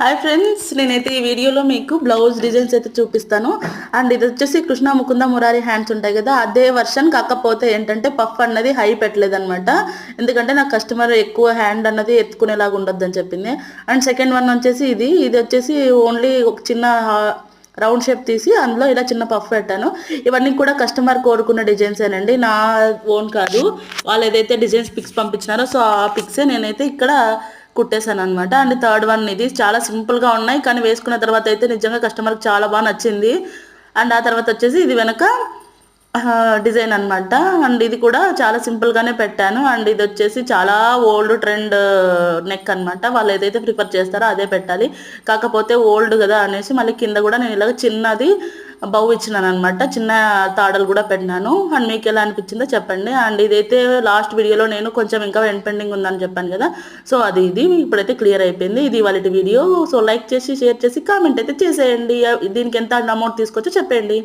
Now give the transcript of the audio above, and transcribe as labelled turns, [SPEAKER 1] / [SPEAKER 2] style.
[SPEAKER 1] Hi friends నేనైతే ఈ వీడియోలో మీకు బ్లౌజ్ డిజైన్స్ అయితే చూపిస్తాను. అండ్ ఇది వచ్చేసి కృష్ణ ముకుంద మురారి హ్యాండ్స్ ఉంటాయి కదా అదే వర్షన్ కాకపోతే ఏంటంటే పఫ్ అన్నది హై పెట్టలేదనమాట ఎందుకంటే నాకు కస్టమర్ ఎక్కువ హ్యాండ్ అన్నది ఎత్తుకునేలాగా ఉండొద్దని చెప్పింది. అండ్ సెకండ్ వన్ వచ్చేసి ఇది ఇది వచ్చేసి ఓన్లీ ఒక చిన్న రౌండ్ షేప్ తీసి అందులో ఇలా చిన్న పఫ్ పెట్టాను. ఇవన్నీ కూడా కస్టమర్ కోరుకున్న డిజైన్స్ ఏనండి. నా ఓన్ కాదు. వాళ్ళు ఏదైతే డిజైన్స్ పిక్స్ పంపించినారో సో ఆ పిక్సే నేనైతే ఇక్కడ కుట్టేశాను అనమాట అండ్ థర్డ్ వన్ ఇది చాలా సింపుల్గా ఉన్నాయి. కానీ వేసుకున్న తర్వాత అయితే నిజంగా కస్టమర్కి చాలా బాగా నచ్చింది. అండ్ ఆ తర్వాత వచ్చేసి ఇది వెనక డిజైన్ అన్నమాట. అండ్ ఇది కూడా చాలా సింపుల్గానే పెట్టాను. అండ్ ఇది వచ్చేసి చాలా ఓల్డ్ ట్రెండ్ నెక్ అన్నమాట. వాళ్ళు ఏదైతే ప్రిఫర్ చేస్తారో అదే పెట్టాలి. కాకపోతే ఓల్డ్ కదా అనేసి మళ్ళీ కింద కూడా నేను ఇలాగ చిన్నది బౌ ఇచ్చినాను అనమాట చిన్న తాడలు కూడా పెట్టినాను. అండ్ మీకు ఎలా అనిపించిందో చెప్పండి. అండ్ ఇదైతే లాస్ట్ వీడియోలో నేను కొంచెం ఇంకా ఎండ్ పెండింగ్ ఉందని చెప్పాను కదా. సో అది ఇది ఇప్పుడైతే క్లియర్ అయిపోయింది. ఇది వాళ్ళ వీడియో. సో లైక్ చేసి షేర్ చేసి కామెంట్ అయితే చేసేయండి. దీనికి ఎంత అమౌంట్ తీసుకొచ్చో చెప్పండి